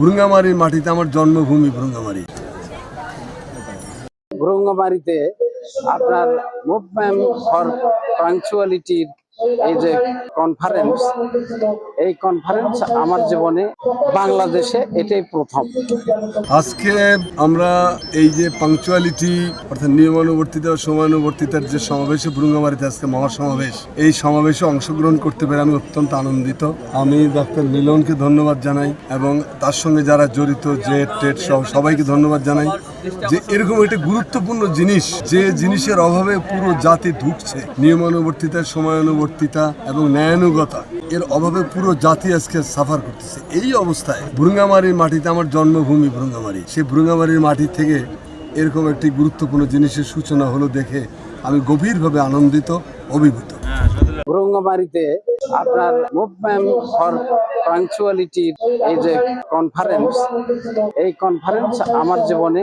ভুরুঙ্গামারির মাটিতে আমার জন্মভূমি ভ্রুঙ্গামারি। ভ্রুঙ্গামারিতে আপনার মুভমেন্ট ফর পাংচুয়ালিটির এই যে কনফারেন্স এই কনফারেন্স আমার জীবনে বাংলাদেশে এটাই প্রথম। আজকে আমরা এই যে পাংচুয়ালিটি অর্থাৎ নিয়মানুবর্তিতা, সময়ানুবর্তিতার যে সমাবেশে, ভুরুঙ্গামারিতে আজকে মহাসমাবেশ, এই সমাবেশে অংশগ্রহণ করতে পেরে আমি অত্যন্ত আনন্দিত। আমি ডাক্তার মিলনকে ধন্যবাদ জানাই এবং তার সঙ্গে যারা জড়িত জেট টেট সহ সবাইকে ধন্যবাদ জানাই। যে এরকম একটা গুরুত্বপূর্ণ জিনিস যে জিনিসের অভাবে পুরো জাতি ঢুকছে নিয়মানুবর্তিতা সময়ানুবর্তিতা এবং ন্যায়ানুগতা এর অভাবে পুরো জাতি আজকে সাফার করতেছে। এই অবস্থায় ভুরুঙ্গামারির মাটিতে আমার জন্মভূমি ভুরুঙ্গামারি সেই ভুরুঙ্গামারির মাটি থেকে এরকম একটি গুরুত্বপূর্ণ জিনিসের সূচনা হলো দেখে আমি গভীরভাবে আনন্দিত অভিভূত। ভ্রঙ্গমারিতে আপনার মুভমেন্ট ফর পাংচুয়ালিটির এই যে কনফারেন্স এই কনফারেন্স আমার জীবনে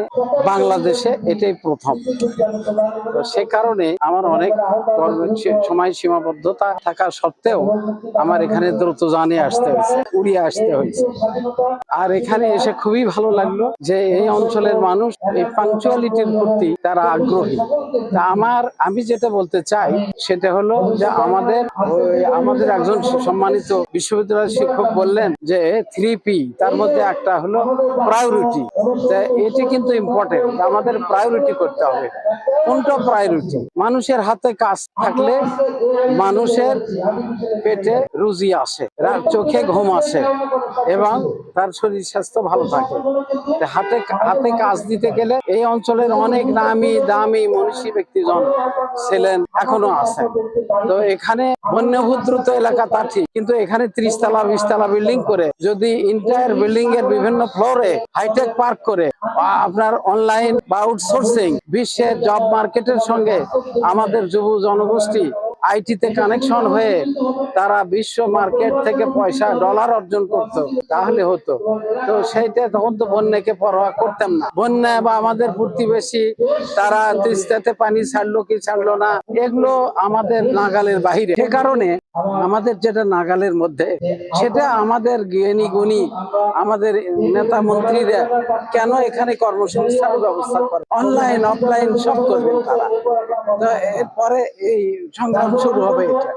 বাংলাদেশে এটাই প্রথম। তো সে কারণে আমার অনেক সময় সীমাবদ্ধতা থাকা সত্ত্বেও আমার এখানে দ্রুত জানে আসতে হয়েছে, উড়িয়ে আসতে হয়েছে। আর এখানে এসে খুবই ভালো লাগল যে এই অঞ্চলের মানুষ এই পাংচুয়ালিটির প্রতি তারা আগ্রহী। তা আমার, আমি যেটা বলতে চাই সেটা হলো যে আমাদের আমাদের একজন সম্মানিত বিশ্ববিদ্যালয়ের শিক্ষক বললেন যে থ্রি পি তার মধ্যে একটা হলো প্রায়োরিটি এটি কিন্তু ইম্পর্টেন্ট আমাদের প্রায়োরিটি করতে হবে। কোনটা প্রায়োরিটি মানুষের হাতে কাজ থাকলে মানুষের পেটে রুজি আসে চোখে ঘুম আসে এবং তার শরীর স্বাস্থ্য ভালো থাকে। হাতে হাতে কাজ দিতে গেলে এই অঞ্চলের অনেক নামি দামি মনীষী ব্যক্তিজন ছিলেন, এখনও আছেন। তো এখানে বন্যভূদ্রুত এলাকা তা ঠিক, কিন্তু এখানে ত্রিশ তলা বিশ তলা বিল্ডিং করে যদি ইন্টায়ার বিল্ডিং এর বিভিন্ন ফ্লোরে হাইটেক পার্ক করে আপনার অনলাইন বা আউটসোর্সিং বিশ্বের জব মার্কেটের সঙ্গে আমাদের যুব জনগোষ্ঠী আইটিতে কানেকশন হয়ে তারা বিশ্ব মার্কেট থেকে পয়সা ডলার অর্জন করত, তাহলে হতো। তো সেইটা তখন তো বন্যাকে পরোয়া করতাম না। বন্যা বা আমাদের প্রতিবেশী, তারা তিস্তাতে পানি ছাড়লো কি ছাড়লো না, এগুলো আমাদের নাগালের বাহিরে। সে কারণে আমাদের যেটা নাগালের মধ্যে, সেটা আমাদের জ্ঞানী গুণী, আমাদের নেতা মন্ত্রীরা কেন এখানে কর্মসংস্থানের ব্যবস্থা করে? অনলাইন অফলাইন সব করবেন তারা। তো এরপরে এই সংগ্রাম শুরু হবে এটা।